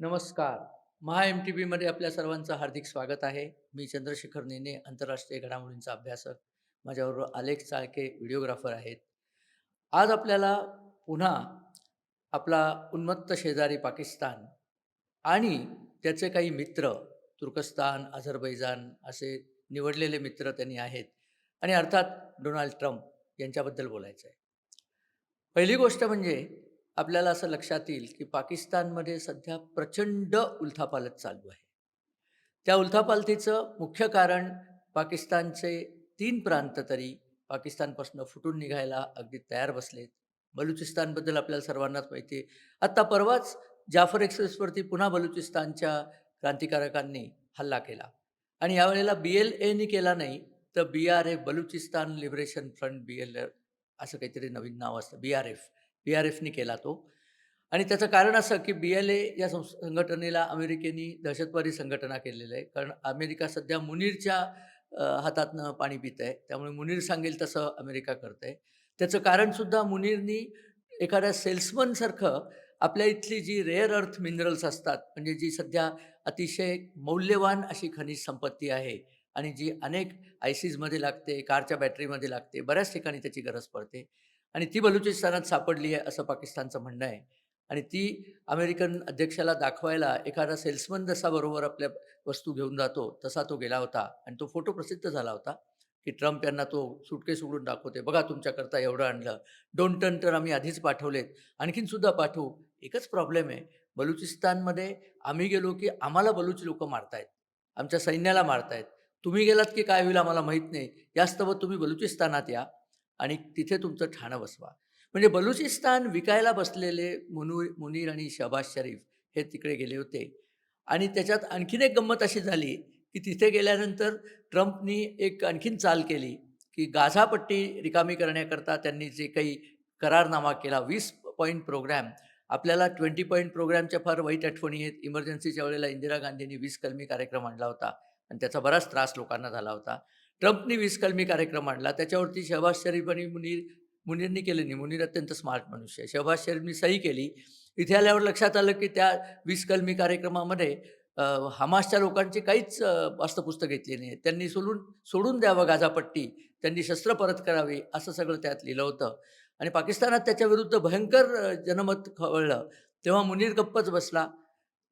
नमस्कार. महा एम-टी-व्हीमध्ये आपल्या सर्वांचं हार्दिक स्वागत आहे. मी चंद्रशेखर नेने, आंतरराष्ट्रीय घडामोडींचा अभ्यासक. माझ्याबरोबर आलेख चाळके व्हिडिओग्राफर आहेत. आज आपल्याला पुन्हा आपला उन्मत्त शेजारी पाकिस्तान आणि त्याचे काही मित्र तुर्कस्तान, अझरबैजान असे निवडलेले मित्र त्यांनी आहेत आणि अर्थात डोनाल्ड ट्रम्प यांच्याबद्दल बोलायचं आहे. पहिली गोष्ट म्हणजे आपल्याला असं लक्षात येईल, की पाकिस्तानमध्ये सध्या प्रचंड उलथापालथ चालू आहे. त्या उलथापालथीचं मुख्य कारण पाकिस्तानचे तीन प्रांत तरी पाकिस्तानपासून फुटून निघायला अगदी तयार बसलेत. बलुचिस्तानबद्दल आपल्याला सर्वांनाच माहिती आहे. आत्ता परवाच जाफर एक्सप्रेसवरती पुन्हा बलुचिस्तानच्या क्रांतिकारकांनी हल्ला केला आणि यावेळेला बी-एल-एनी केला नाही, तर B R F Balochistan liberation front B L असं काहीतरी नवीन नाव असतं. B R F B R एफनी केला तो आणि त्याचं कारण असं, की बी-एल-ए या संघटनेला अमेरिकेने दहशतवादी संघटना केलेलं आहे. कारण अमेरिका सध्या मुनीरच्या हातातनं पाणी पित आहे. त्यामुळे मुनीर सांगेल तसं अमेरिका करतंय. त्याचं कारणसुद्धा मुनीरनी एखाद्या सेल्समनसारखं आपल्या इथली जी रेअर अर्थ मिनरल्स असतात, म्हणजे जी सध्या अतिशय मौल्यवान अशी खनिज संपत्ती आहे आणि जी अनेक आयसीजमध्ये लागते, कारच्या बॅटरीमध्ये लागते, बऱ्याच ठिकाणी त्याची गरज पडते आणि ती बलुचिस्तानात सापडली आहे असं पाकिस्तानचं म्हणणं आहे आणि ती अमेरिकन अध्यक्षाला दाखवायला एखादा सेल्समन जसा बरोबर आपल्या वस्तू घेऊन जातो, तसा तो गेला होता आणि तो फोटो प्रसिद्ध झाला होता, की ट्रम्प यांना तो सुटकेस उघडून दाखवते "बघा तुमच्याकरता एवढं आणलं. दोन टन तर आम्ही आधीच पाठवलेत. आणखीनसुद्धा पाठवू." एकच प्रॉब्लेम आहे, बलुचिस्तानमध्ये आम्ही गेलो, की आम्हाला बलुच लोकं मारतायत. आमच्या सैन्याला मारतायत. तुम्ही गेलात, की काय होईल आम्हाला माहीत नाही. यास्तव तुम्ही बलुचिस्तानात या आणि तिथे तुमचं ठाणं बसवा. म्हणजे बलुचिस्तान विकायला बसलेले मुनू मुनीर आणि शहबाज शरीफ हे तिकडे गेले होते आणि त्याच्यात आणखीन एक गंमत अशी झाली, की तिथे गेल्यानंतर ट्रम्पनी एक आणखीन चाल केली, की गाझापट्टी रिकामी करण्याकरता त्यांनी जे काही करारनामा केला वीस पॉईंट प्रोग्रॅम आपल्याला ट्वेंटी पॉईंट प्रोग्रामच्या फार वाईट आठवणी आहेत. इमर्जन्सीच्या वेळेला इंदिरा गांधींनी वीस कलमी कार्यक्रम आणला होता आणि त्याचा बराच त्रास लोकांना झाला होता. ट्रम्पनी वीस कलमी कार्यक्रम आणला. त्याच्यावरती शहबाज शरीफ आणि मुनीर मुनीरनी केले नाही. मुनीर अत्यंत स्मार्ट मनुष्य आहे. शहबाज शरीफनी सही केली. इथे आल्यावर लक्षात आलं, की त्या वीस कलमी कार्यक्रमामध्ये हमासच्या लोकांची काहीच वास्तपुस्तक घेतली नाही. त्यांनी सोडून सोडून द्यावं गाझापट्टी. त्यांनी शस्त्र परत करावी असं सगळं त्यात लिहिलं होतं आणि पाकिस्तानात त्याच्याविरुद्ध भयंकर जनमत खवळलं. तेव्हा मुनीर गप्पच बसला.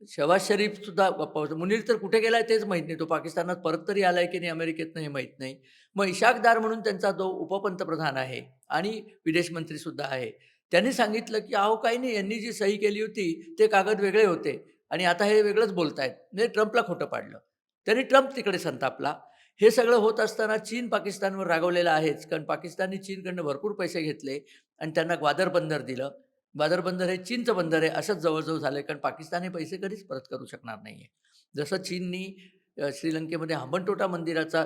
शवाज शरीफसुद्धा गप्प मुनीर तर कुठे गेलाय तेच माहीत नाही. तो पाकिस्तानात परत तरी आलाय, की नाही अमेरिकेतनं हे माहीत नाही. मग इशाकदार म्हणून त्यांचा जो उपपंतप्रधान आहे आणि विदेश मंत्रीसुद्धा आहे. त्यांनी सांगितलं, की "अहो काही नाही यांनी जी सही केली होती ते कागद वेगळे होते आणि आता हे वेगळंच बोलतायत." म्हणजे ट्रम्पला खोटं पाडलं. त्यांनी ट्रम्प तिकडे संतापला. हे सगळं होत असताना चीन पाकिस्तानवर रागवलेला आहेच. कारण पाकिस्तानने चीनकडनं भरपूर पैसे घेतले आणि त्यांना ग्वादर बंदर दिलं. ग्वादर बंदर हे चीनचं बंदर आहे असंच जवळजवळ झालं आहे कारण पाकिस्तान हे पैसे कधीच परत करू शकणार नाही आहे जसं चीननी श्रीलंकेमध्ये हंबनटोटा मंदिराचा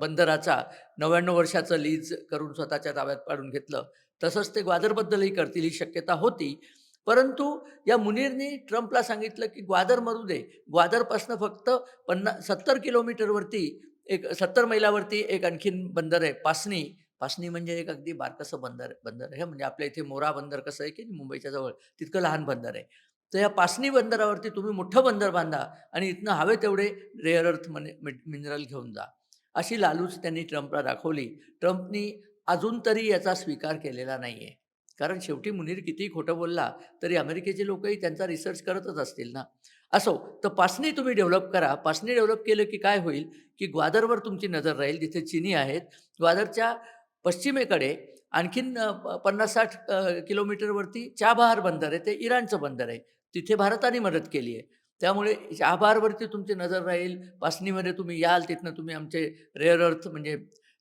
बंदराचा 99 वर्षाचं लीज करून स्वतःच्या ताब्यात पाडून घेतलं. तसंच ते ग्वादरबद्दलही करतील ही शक्यता होती. परंतु या मुनीरनी ट्रम्पला सांगितलं, की ग्वादर मरू दे. ग्वादरपासनं फक्त पन्ना 70 किलोमीटरवरती एक 70 मैलावरती एक आणखीन बंदर आहे पासनी. पासनी म्हणजे एक अगदी बारकसं बंदर बंदर हे म्हणजे आपल्या इथे मोरा बंदर कसं आहे, की मुंबईच्या जवळ तितकं लहान बंदर आहे. तर या पासनी बंदरावरती तुम्ही मोठं बंदर बांधा आणि इथनं हवे तेवढे रेअर अर्थ मने मिनरल घेऊन जा. अशी लालूच त्यांनी ट्रम्पला दाखवली. ट्रम्पनी अजून तरी याचा स्वीकार केलेला नाही आहे कारण शेवटी मुनीर कितीही खोटं बोलला, तरी अमेरिकेचे लोकही त्यांचा रिसर्च करतच असतील ना. असो, तर पासनी तुम्ही डेव्हलप करा. पासनी डेव्हलप केलं की काय होईल, की ग्वादरवर तुमची नजर राहील. जिथे चिनी आहेत. ग्वादरच्या पश्चिमेकडे आणखीन पन्नास साठ किलोमीटरवरती चाबहार बंदर आहे. ते इराणचं बंदर आहे. तिथे भारताने मदत केली आहे. त्यामुळे चाबहारवरती तुमची नजर राहील. वासनीमध्ये तुम्ही याल, तिथनं तुम्ही आमचे रेअर अर्थ म्हणजे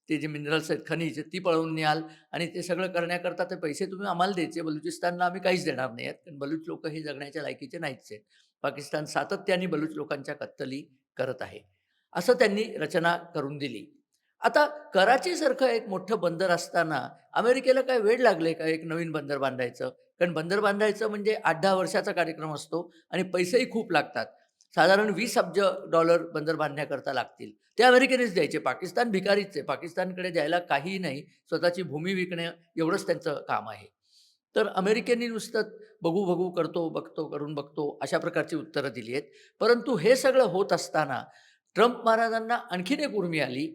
ते जे मिनरल्स आहेत, खनिज ती पळवून न्याल आणि ते सगळं करण्याकरता ते पैसे तुम्ही आम्हाला द्यायचे. बलुचिस्तानला आम्ही काहीच देणार नाही आहेत. कारण बलूच लोक हे जगण्याच्या लायकीचे नाहीच आहेत. पाकिस्तान सातत्याने बलूच लोकांच्या कत्तली करत आहे. असं त्यांनी रचना करून दिली. आता कराचीसारखं एक मोठं बंदर असताना अमेरिकेला काय वेड लागले का एक नवीन बंदर बांधायचं? कारण बंदर बांधायचं म्हणजे आठ दहा वर्षाचा कार्यक्रम असतो आणि पैसेही खूप लागतात. साधारण वीस अब्ज डॉलर बंदर बांधण्याकरता लागतील. ते अमेरिकेनेच द्यायचे. पाकिस्तान भिकारीच आहे. पाकिस्तानकडे द्यायला काहीही नाही. स्वतःची भूमी विकणे एवढंच त्यांचं काम आहे. तर अमेरिकेने नुसतं बघू बघू करतो बघतो करून बघतो अशा प्रकारची उत्तरं दिली आहेत परंतु हे सगळं होत असताना ट्रम्प महाराजांना आणखीन एक उर्मी आली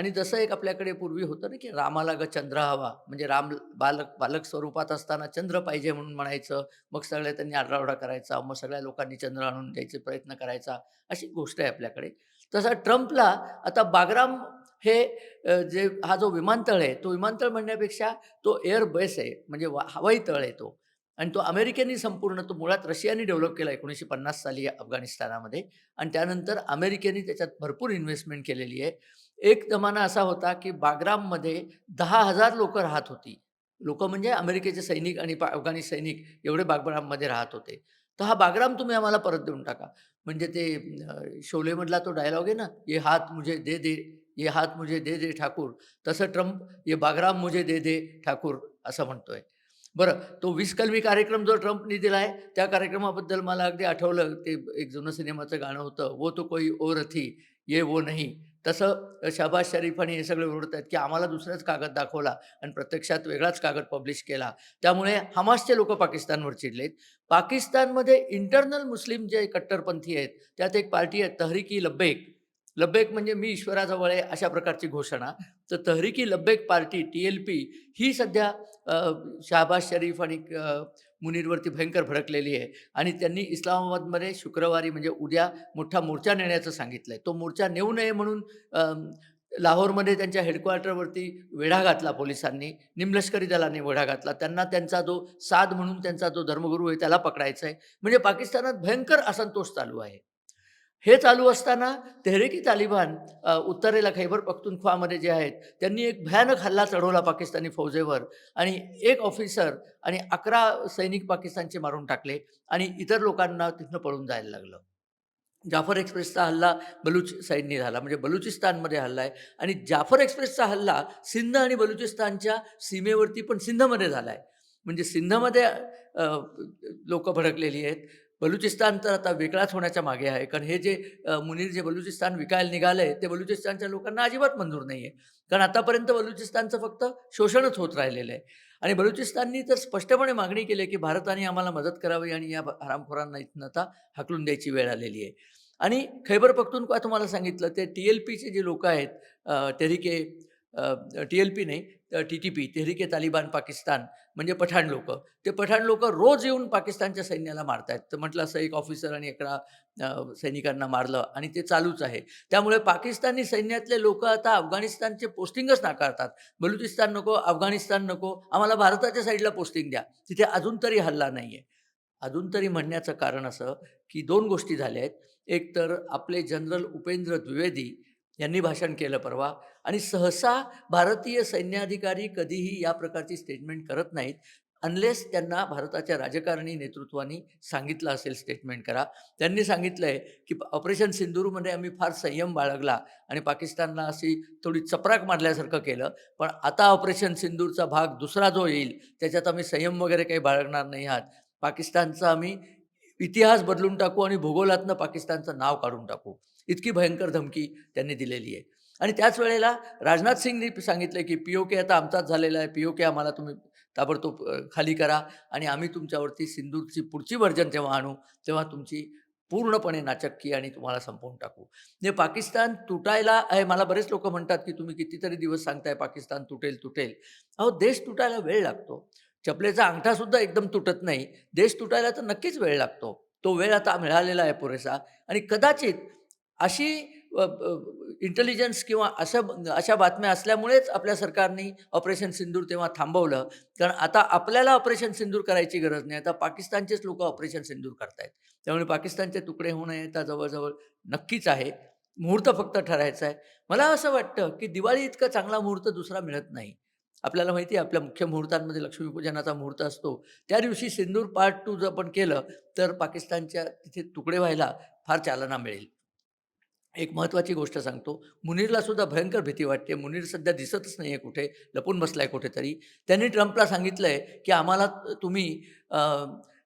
आणि जसं एक आपल्याकडे पूर्वी होतं ना की रामाला ग चंद्र हवा म्हणजे राम बालक बालक स्वरूपात असताना चंद्र पाहिजे म्हणून म्हणायचं मग सगळ्या त्यांनी आरडाओरडा करायचा मग सगळ्या लोकांनी चंद्र आणून द्यायचे प्रयत्न करायचा अशी गोष्ट आहे आपल्याकडे. तसा ट्रम्पला आता बागराम हे जे हा जो विमानतळ आहे तो विमानतळ म्हणण्यापेक्षा तो एअर बेस आहे म्हणजे वा हवाई तळ आहे तो. आणि तो अमेरिकेने संपूर्ण तो मुळात रशियाने डेव्हलप केला एकोणीसशे पन्नास साली अफगाणिस्तानामध्ये. आणि त्यानंतर अमेरिकेने त्याच्यात भरपूर इन्व्हेस्टमेंट केलेली आहे. एक जमाना असा होता की बागराममध्ये दहा हजार लोक राहत होती. लोकं म्हणजे अमेरिकेचे सैनिक आणि पा अफगाणी सैनिक एवढे बागराममध्ये राहत होते. तर हा बागराम तुम्ही आम्हाला परत देऊन टाका. म्हणजे ते शोलेमधला तो डायलॉग आहे ना ये हात मुझे दे दे ये हात मुझे दे दे ठाकूर. तसं ट्रम्प ये बागराम मुझे दे दे ठाकूर असं म्हणतोय. बरं तो वीस कलमी कार्यक्रम जो ट्रम्पनी दिला आहे त्या कार्यक्रमाबद्दल मला अगदी आठवलं. ते एक जुनं सिनेमाचं गाणं होतं वो तो कोई और थी ये वो नाही. तसं शहबाज शरीफ आणि हे सगळे ओरडत आहेत की आम्हाला दुसराच कागद दाखवला आणि प्रत्यक्षात वेगळाच कागद पब्लिश केला. त्यामुळे हमासचे लोक पाकिस्तानवर चिडलेत. पाकिस्तानमध्ये इंटरनल मुस्लिम जे कट्टरपंथी आहेत त्यात एक पार्टी आहे तहरीकी लब्बेक. लब्बेक म्हणजे मी ईश्वराजवळ आहे अशा प्रकारची घोषणा. तर Tehreek Labbaik party T L P ही सध्या अ, शहबाज शरीफ आणि मुनीरवरती भयंकर भडकलेली आहे. आणि त्यांनी इस्लामाबादमध्ये शुक्रवारी म्हणजे उद्या मोठा मोर्चा नेण्याचं सांगितलं आहे तो मोर्चा नेऊ नये म्हणून लाहोरमध्ये त्यांच्या हेडक्वार्टरवरती वेढा घातला पोलिसांनी निमलष्करी दलाने वेढा घातला. त्यांना त्यांचा जो साध म्हणून त्यांचा जो धर्मगुरू आहे त्याला पकडायचा आहे म्हणजे पाकिस्तानात भयंकर असंतोष चालू आहे. हे चालू असताना तेहरेकी तालिबान उत्तरेला खैबर पख्तुनख्वामध्ये जे आहेत त्यांनी एक भयानक हल्ला चढवला पाकिस्तानी फौजेवर आणि एक ऑफिसर आणि अकरा सैनिक पाकिस्तानचे मारून टाकले आणि इतर लोकांना तिथनं पळून जायला लागलं. जाफर एक्सप्रेसचा हल्ला बलुच साईडनी झाला म्हणजे बलुचिस्तानमध्ये हल्ला आहे आणि जाफर एक्सप्रेसचा हल्ला सिंध आणि बलुचिस्तानच्या सीमेवरती पण सिंधमध्ये झाला आहे म्हणजे सिंधमध्ये लोक भडकलेली आहेत. बलुचिस्तान तर आता वेगळाच होण्याच्या मागे आहे. कारण हे जे मुनीर जे बलुचिस्तान विकायला निघालं आहे ते बलुचिस्तानच्या लोकांना अजिबात मंजूर नाही आहे कारण आतापर्यंत बलुचिस्तानचं फक्त शोषणच होत राहिलेलं आहे. आणि बलुचिस्ताननी तर स्पष्टपणे मागणी केली आहे की भारताने आम्हाला मदत करावी आणि या हरामखोरांना इथनं आता हाकलून द्यायची वेळ आलेली आहे. आणि खैबर पख्तूनख्वा तुम्हाला सांगितलं ते टी एल पीचे जे लोक आहेत तरीके टी एल पी नाही टी टी पी तेहरीके तालिबान पाकिस्तान म्हणजे पठाण लोक. ते पठाण लोक रोज येऊन पाकिस्तानच्या सैन्याला मारतायत. तर म्हटलं असं एक ऑफिसर आणि अकरा सैनिकांना मारलं आणि ते चालूच आहे. त्यामुळे पाकिस्तानी सैन्यातले लोक आता अफगाणिस्तानचे पोस्टिंगच नाकारतात. बलुचिस्तान नको अफगाणिस्तान नको आम्हाला भारताच्या साईडला पोस्टिंग द्या. तिथे अजून तरी हल्ला नाही आहे अजून तरी म्हणण्याचं कारण असं की दोन गोष्टी झाल्या आहेत. एक तर आपले जनरल उपेंद्र द्विवेदी यांनी भाषण केलं परवा. आणि सहसा भारतीय सैन्याधिकारी कधीही या प्रकारची स्टेटमेंट करत नाहीत. अनलेस त्यांना भारताच्या राजकारणी नेतृत्वाने सांगितलं असेल स्टेटमेंट करा. त्यांनी सांगितलं आहे की ऑपरेशन सिंदूरमध्ये आम्ही फार संयम बाळगला आणि पाकिस्तानला अशी थोडी चपराक मारल्यासारखं केलं. पण आता ऑपरेशन सिंदूरचा भाग दुसरा जो येईल त्याच्यात आम्ही संयम वगैरे काही बाळगणार नाही आहात. पाकिस्तानचा आम्ही इतिहास बदलून टाकू आणि भूगोलातनं पाकिस्तानचं नाव काढून टाकू. इतकी भयंकर धमकी त्यांनी दिलेली आहे. आणि त्याच वेळेला राजनाथ सिंगनी सांगितलं की पी ओ के आता आमचाच झालेला आहे. पी ओ के आम्हाला तुम्ही ताबडतोब खाली करा आणि आम्ही तुमच्यावरती सिंदूरची पुढची वर्जन जेव्हा आणू तेव्हा तुमची पूर्णपणे नाचक्की आणि तुम्हाला संपवून टाकू. म्हणजे पाकिस्तान तुटायला आहे मला बरेच लोक म्हणतात की तुम्ही कितीतरी दिवस सांगताय पाकिस्तान तुटेल तुटेल. अहो देश तुटायला वेळ लागतो. चपलेचा अंगठासुद्धा एकदम तुटत नाही. देश तुटायला तर नक्कीच वेळ लागतो. तो वेळ आता मिळालेला आहे पुरेसा. आणि कदाचित अशी इंटेलिजन्स किंवा अशा अशा बातम्या असल्यामुळेच आपल्या सरकारने ऑपरेशन सिंदूर तेव्हा थांबवलं. कारण आता आपल्याला ऑपरेशन सिंदूर करायची गरज नाही. आता पाकिस्तानचेच लोक ऑपरेशन सिंदूर करतायत. त्यामुळे पाकिस्तानचे तुकडे होणं नये आता जवळजवळ नक्कीच आहे. मुहूर्त फक्त ठरायचा आहे. मला असं वाटतं की दिवाळी इतका चांगला मुहूर्त दुसरा मिळत नाही. आपल्याला माहिती आहे आपल्या मुख्य मुहूर्तांमध्ये लक्ष्मीपूजनाचा मुहूर्त असतो. त्या दिवशी सिंदूर पार्ट टू जर आपण केलं तर पाकिस्तानच्या तिथे तुकडे व्हायला फार चालना मिळेल. एक महत्त्वाची गोष्ट सांगतो. मुनीरला सुद्धा भयंकर भीती वाटते. मुनीर सध्या दिसतच नाही आहे कुठे लपून बसला आहे कुठेतरी. त्यांनी ट्रम्पला सांगितलं आहे की आम्हाला तुम्ही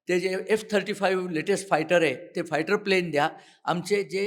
ते जे F thirty five latest fighter आहे ते फायटर प्लेन द्या. आमचे जे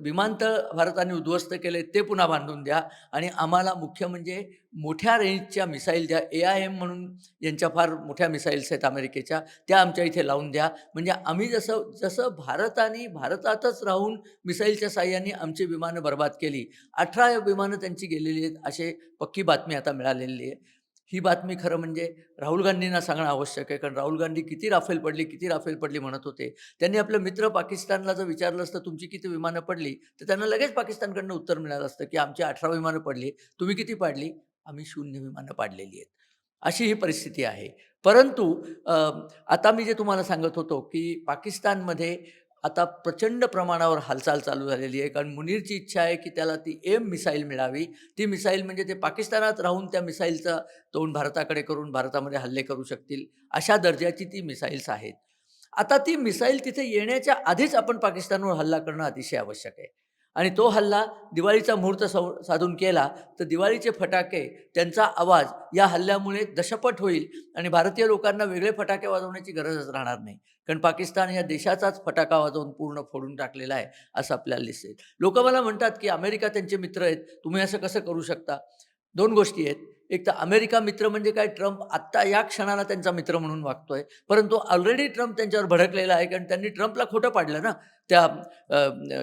विमानतळ भारताने उद्ध्वस्त केले ते पुन्हा बांधून द्या. आणि आम्हाला मुख्य म्हणजे मोठ्या रेंजच्या मिसाईल द्या. ए आय एम म्हणून यांच्या फार मोठ्या मिसाईल्स आहेत अमेरिकेच्या त्या आमच्या इथे लावून द्या. म्हणजे आम्ही जसं जसं भारताने भारतातच राहून मिसाईलच्या साह्याने आमची विमानं बर्बाद केली अठरा विमानं त्यांची गेलेली आहेत असे पक्की बातमी आता मिळालेली आहे. ही बातमी खरं म्हणजे राहुल गांधींना सांगणं आवश्यक आहे. कारण राहुल गांधी किती राफेल पडली किती राफेल पडली म्हणत होते. त्यांनी आपलं मित्र पाकिस्तानला जर विचारलं असतं तुमची किती विमानं पडली? तर त्यांना लगेच पाकिस्तानकडनं उत्तर मिळालं असतं की आमची अठरा विमानं पडली. तुम्ही किती पाडली? आम्ही शून्य विमानं पाडलेली आहेत. अशी ही परिस्थिती आहे. परंतु आता मी जे तुम्हाला सांगत होतो की पाकिस्तानमध्ये आता प्रचंड प्रमाणावर हालचाल चालू झालेली आहे. कारण मुनीरची इच्छा आहे की त्याला ती एम मिसाईल मिळावी. ती मिसाईल म्हणजे ते पाकिस्तानात राहून त्या मिसाईलचा तोंड भारताकडे करून भारतामध्ये हल्ले करू शकतील अशा दर्जाची ती मिसाईल्स आहेत. आता ती मिसाईल तिथे येण्याच्या आधीच आपण पाकिस्तानवर हल्ला करणं अतिशय आवश्यक आहे. आणि तो हल्ला दिवाळीचा मुहूर्त सव साधून केला तर दिवाळीचे फटाके त्यांचा आवाज या हल्ल्यामुळे दशपट होईल आणि भारतीय लोकांना वेगळे फटाके वाजवण्याची गरजच राहणार नाही. कारण पाकिस्तान या देशाचाच फटाका वाजवून पूर्ण फोडून टाकलेला आहे असं आपल्याला दिसेल. लोक मला म्हणतात की अमेरिका त्यांचे मित्र आहेत तुम्ही असं कसं करू शकता? दोन गोष्टी आहेत. एक तर अमेरिका मित्र म्हणजे काय? ट्रम्प आत्ता या क्षणाला त्यांचा मित्र म्हणून वागतोय. परंतु ऑलरेडी ट्रम्प त्यांच्यावर भडकलेला आहे कारण त्यांनी ट्रम्पला खोटं पाडलं ना. त्या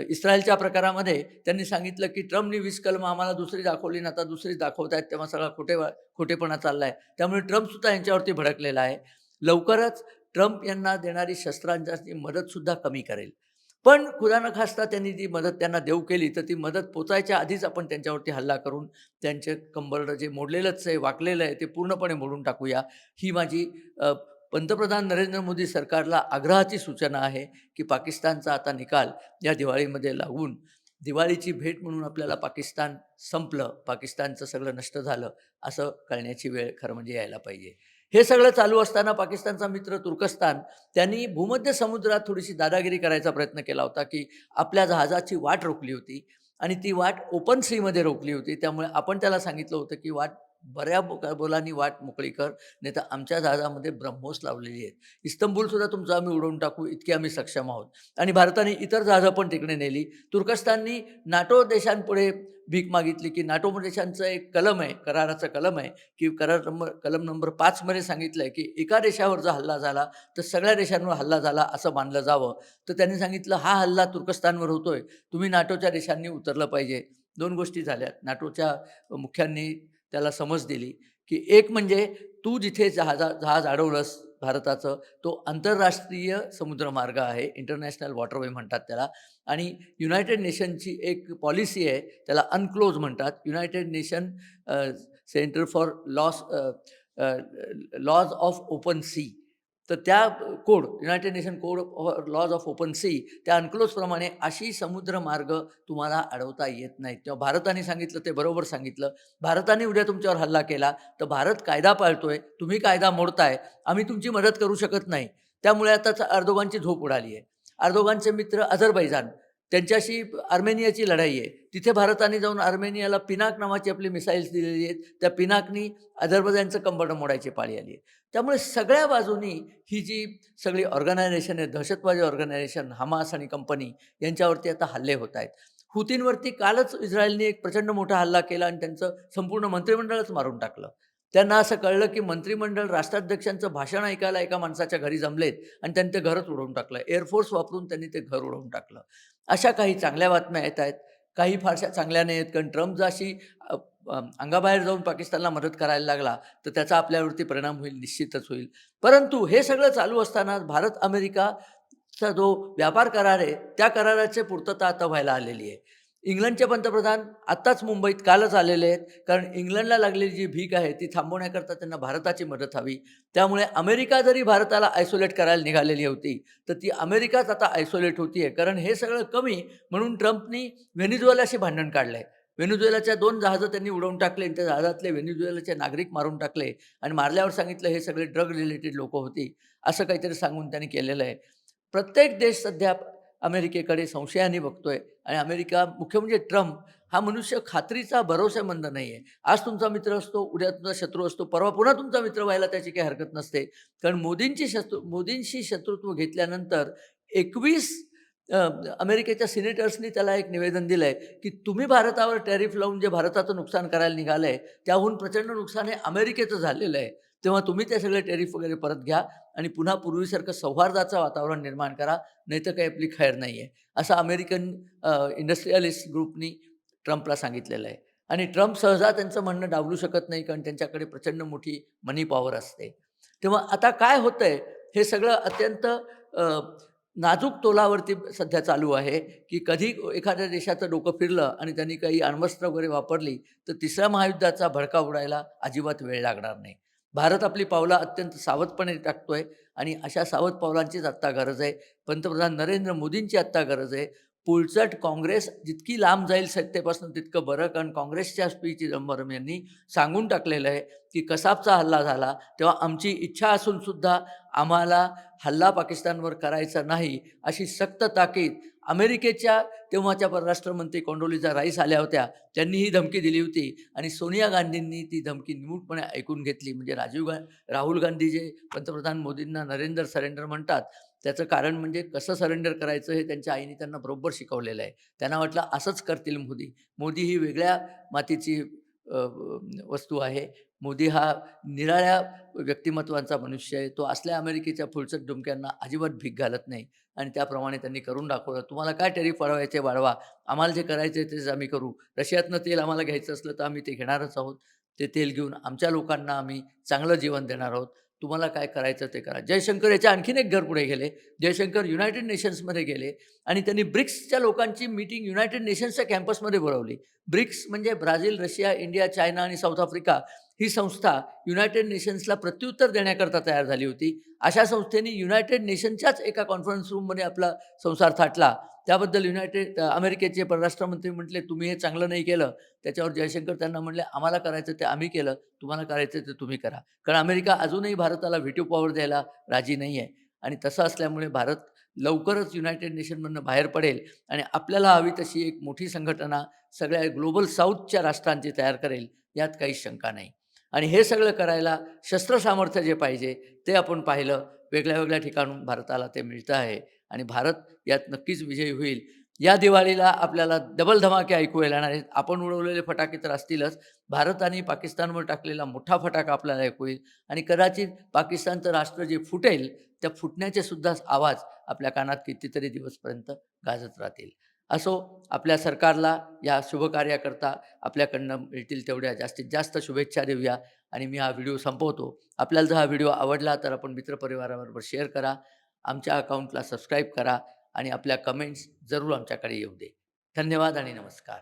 इस्रायलच्या प्रकारामध्ये त्यांनी सांगितलं की ट्रम्पनी वीस कलम आम्हाला दुसरी दाखवली ना आता दुसरी दाखवत आहेत तेव्हा सगळा खोटे खोटेपणा चालला आहे त्यामुळे ट्रम्पसुद्धा यांच्यावरती भडकलेला आहे. लवकरच ट्रम्प यांना देणारी शस्त्रांची मदतसुद्धा कमी करेल. पण खुदा न खास्ता त्यांनी ती मदत त्यांना देऊ केली तर ती मदत पोचायच्या आधीच आपण त्यांच्यावरती हल्ला करून त्यांचे कंबरडं जे मोडलेलंच आहे वाकलेलं आहे ते पूर्णपणे मोडून टाकूया. ही माझी पंतप्रधान नरेंद्र मोदी सरकारला आग्रहाची सूचना आहे की पाकिस्तानचा आता निकाल या दिवाळीमध्ये लागून दिवाळीची भेट म्हणून आपल्याला पाकिस्तान संपलं पाकिस्तानचं सगळं नष्ट झालं असं कळण्याची वेळ खरं म्हणजे यायला पाहिजे. हे सगळं चालू असताना पाकिस्तानचा मित्र तुर्कस्तान त्यांनी भूमध्य समुद्रात थोडीशी दादागिरी करायचा प्रयत्न केला होता की आपल्या जहाजाची वाट रोखली होती आणि ती वाट ओपन सीमध्ये रोखली होती. त्यामुळे आपण त्याला सांगितलं होतं की वाट बऱ्या बो- बोलांनी वाट मोकळी कर नाही तर आमच्या जहाजामध्ये ब्रह्मोस लावलेली आहेत. इस्तंबूलसुद्धा तुमचं आम्ही उडवून टाकू इतके आम्ही सक्षम आहोत. आणि भारताने इतर जहाजं पण तिकडे नेली. तुर्कस्ताननी नाटो देशांपुढे भीक मागितली की नाटो देशांचं एक कलम आहे कराराचं कलम आहे की करार नंबर कलम नंबर पाचमध्ये सांगितलं आहे की एका देशावर जर हल्ला झाला तर सगळ्या देशांवर हल्ला झाला असं मानलं जावं. तर त्यांनी सांगितलं हा हल्ला तुर्कस्तानवर होतोय. तुम्ही नाटोच्या देशांनी उतरलं पाहिजे. दोन गोष्टी झाल्या. नाटोच्या मुख्यांनी त्याला समज दिली की एक म्हणजे तू जिथे जहाजा जहाज अडवलंस भारताचं तो आंतरराष्ट्रीय समुद्रमार्ग आहे इंटरनॅशनल वॉटरवे म्हणतात त्याला. आणि युनायटेड नेशनची एक पॉलिसी आहे त्याला अनक्लोज म्हणतात. United nation centre for loss laws of open sea तर त्या code united nation code laws of open sea त्या अनक्लोजप्रमाणे अशी समुद्र मार्ग तुम्हाला अडवता येत नाहीत. तेव्हा भारताने सांगितलं ते बरोबर सांगितलं. भारताने उद्या तुमच्यावर हल्ला केला तर भारत कायदा पाळतोय तुम्ही कायदा मोडताय आम्ही तुमची मदत करू शकत नाही. त्यामुळे आता अर्दोगांची झोप उडाली आहे. अर्दोगांचे मित्र अझरबैजान त्यांच्याशी आर्मेनियाची लढाई आहे. तिथे भारताने जाऊन आर्मेनियाला पिनाक नावाची आपली मिसाईल्स दिलेली आहेत. त्या पिनाकनी अझरबैजानचं कंबर्ड मोडायची पाळी आली आहे. त्यामुळे सगळ्या बाजूनी ही जी सगळी ऑर्गनायझेशन आहे दहशतवादी ऑर्गनायझेशन हमास आणि कंपनी यांच्यावरती आता हल्ले होत आहेत. हुतींवरती कालच इस्रायलने एक प्रचंड मोठा हल्ला केला आणि त्यांचं संपूर्ण मंत्रिमंडळच मारून टाकलं. त्यांना असं कळलं की मंत्रिमंडळ राष्ट्राध्यक्षांचं भाषण ऐकायला एका माणसाच्या घरी जमलेत आणि त्यांनी ते घरच उडवून टाकलं. एअरफोर्स वापरून त्यांनी ते घर उडवून टाकलं. अशा काही चांगल्या बातम्या येत आहेत. काही फारशा चांगल्या नाही आहेत. कारण ट्रम्प जशी अंगाबाहेर जाऊन पाकिस्तानला मदत करायला लागला तर त्याचा आपल्यावरती परिणाम होईल निश्चितच होईल. परंतु हे सगळं चालू असताना भारत अमेरिकाचा जो व्यापार करार आहे त्या कराराची पूर्तता आता व्हायला आलेली आहे. इंग्लंडचे पंतप्रधान आत्ताच मुंबईत कालच आलेले आहेत. कारण इंग्लंडला लागलेली जी भीक आहे ती थांबवण्याकरता त्यांना भारताची मदत हवी. त्यामुळे अमेरिका जरी भारताला आयसोलेट करायला निघालेली होती तर ती अमेरिकाच आता आयसोलेट होती आहे कारण हे सगळं कमी म्हणून ट्रम्पनी व्हेनेझुएलाशी भांडण काढलं आहे व्हेनेझुएलाच्या दोन जहाजं त्यांनी उडवून टाकले आणि त्या जहाजातले व्हेनेझुएलाचे नागरिक मारून टाकले आणि मारल्यावर सांगितलं हे सगळे ड्रग रिलेटेड लोक होती असं काहीतरी सांगून त्यांनी केलेलं आहे. प्रत्येक देश सध्या अमेरिकेकडे संशयाने बघतोय. आणि अमेरिका मुख्य म्हणजे ट्रम्प हा मनुष्य खात्रीचा भरोसेमंद नाही आहे आज तुमचा मित्र असतो उद्या तुमचा शत्रू असतो परवा पुन्हा तुमचा मित्र व्हायला त्याची काही हरकत नसते. कारण मोदींची शत्रू मोदींशी शत्रुत्व घेतल्यानंतर एकवीस अमेरिकेच्या सिनेटर्सनी त्याला एक निवेदन दिलं आहे की तुम्ही भारतावर टॅरिफ लावून जे भारताचं नुकसान करायला निघालं आहे त्याहून प्रचंड नुकसान हे अमेरिकेचं झालेलं आहे. तेव्हा तुम्ही ते सगळे टॅरिफ वगैरे परत घ्या. आणि पुन्हा पूर्वीसारखं सौहार्दाचं वातावरण निर्माण करा नाही तर काही आपली खैर नाही आहे असं अमेरिकन इंडस्ट्रियलिस्ट ग्रुपनी ट्रम्पला सांगितलेलं आहे. आणि ट्रम्प सहजा त्यांचं म्हणणं डावलू शकत नाही कारण त्यांच्याकडे प्रचंड मोठी मनी पॉवर असते. तेव्हा आता काय होतं आहे हे सगळं अत्यंत नाजूक तोलावरती सध्या चालू आहे की कधी एखाद्या देशाचं डोकं फिरलं आणि त्यांनी काही अण्वस्त्र वगैरे वापरली तर तिसऱ्या महायुद्धाचा भडका उडायला अजिबात वेळ लागणार नाही. भारत आपली पावलं अत्यंत सावधपणे टाकतो आहे आणि अशा सावध पावलांचीच आत्ता गरज आहे. पंतप्रधान नरेंद्र मोदींची आत्ता गरज आहे. पुळचट काँग्रेस जितकी लांब जाईल सत्तेपासून तितकं बरं कारण काँग्रेसच्या पी चिदंबरम यांनी सांगून टाकलेलं आहे की कसाबचा हल्ला झाला तेव्हा आमची इच्छा असूनसुद्धा आम्हाला हल्ला पाकिस्तानवर करायचा नाही अशी सक्त ताकीद अमेरिकेच्या तेव्हाच्या परराष्ट्रमंत्री कोंडोलीचा राईस आल्या होत्या त्यांनी ही धमकी दिली होती आणि सोनिया गांधींनी ती धमकी निमूटपणे ऐकून घेतली. म्हणजे राजीव गा राहुल गांधी जे पंतप्रधान मोदींना नरेंद्र सरेंडर म्हणतात त्याचं कारण म्हणजे कसं सरेंडर करायचं हे त्यांच्या आईने त्यांना बरोबर शिकवलेलं आहे. त्यांना वाटलं असंच करतील मोदी. मोदी ही वेगळ्या मातीची वस्तू आहे. मोदी हा निराळ्या व्यक्तिमत्वांचा मनुष्य आहे. तो असल्या अमेरिकेच्या फुलचट डुमक्यांना अजिबात भीक घालत नाही आणि त्याप्रमाणे त्यांनी करून दाखवलं. तुम्हाला काय टॅरिफ वाढवायचे वाढवा. आम्हाला जे करायचे तेच आम्ही करू. रशियातनं तेल आम्हाला घ्यायचं असलं तर आम्ही ते घेणारच आहोत. ते तेल घेऊन आमच्या लोकांना आम्ही चांगलं जीवन देणार आहोत. तुम्हाला काय करायचं ते करा. जयशंकर याच्या आणखीन एक घर पुढे गेले. जयशंकर युनायटेड नेशन्समध्ये गेले आणि त्यांनी ब्रिक्सच्या लोकांची मीटिंग युनायटेड नेशन्सच्या कॅम्पसमध्ये बोलावली. ब्रिक्स म्हणजे ब्राझील रशिया इंडिया चायना आणि साऊथ आफ्रिका ही संस्था युनायटेड नेशन्सला प्रत्युत्तर देण्याकरता तयार झाली होती. अशा संस्थेने युनायटेड नेशनच्याच एका कॉन्फरन्स रूममध्ये आपला संसार थाटला. त्याबद्दल युनायटेड अमेरिकेचे परराष्ट्रमंत्री म्हटले तुम्ही हे चांगलं नाही केलं. त्याच्यावर जयशंकर त्यांना म्हणले आम्हाला करायचं ते आम्ही केलं तुम्हाला करायचं ते तुम्ही करा. कारण अमेरिका अजूनही भारताला व्हिटिओ पॉवर द्यायला राजी नाही आहे आणि तसं असल्यामुळे भारत लवकरच युनायटेड नेशनमधनं बाहेर पडेल आणि आपल्याला हवी तशी एक मोठी संघटना सगळ्या ग्लोबल साऊथच्या राष्ट्रांची तयार करेल यात काही शंका नाही. आणि हे सगळं करायला शस्त्रसामर्थ्य जे पाहिजे ते आपण पाहिलं. वेगळ्या वेगळ्या ठिकाणून भारताला ते मिळतं आहे. आणि भारत यात नक्कीच विजयी होईल. या दिवाळीला आपल्याला डबल धमाके ऐकू येणार आहेत. आपण उडवलेले फटाके तर असतीलच. भारत आणि पाकिस्तानवर टाकलेला मोठा फटाका आपल्याला ऐकू येईल. आणि कदाचित पाकिस्तानचं राष्ट्र जे फुटेल त्या फुटण्याचे सुद्धा आवाज आपल्या कानात कितीतरी दिवसपर्यंत गाजत राहतील. असो आपल्या सरकारला या शुभकार्याकरता आपल्याकडनं मिळतील तेवढ्या जास्तीत जास्त शुभेच्छा देऊया. आणि मी हा व्हिडिओ संपवतो. आपल्याला जर हा व्हिडिओ आवडला तर आपण मित्रपरिवाराबरोबर शेअर करा. आमच्या अकाउंटला सबस्क्राईब करा आणि आपल्या कमेंट्स जरूर आमच्याकडे येऊ दे. धन्यवाद आणि नमस्कार.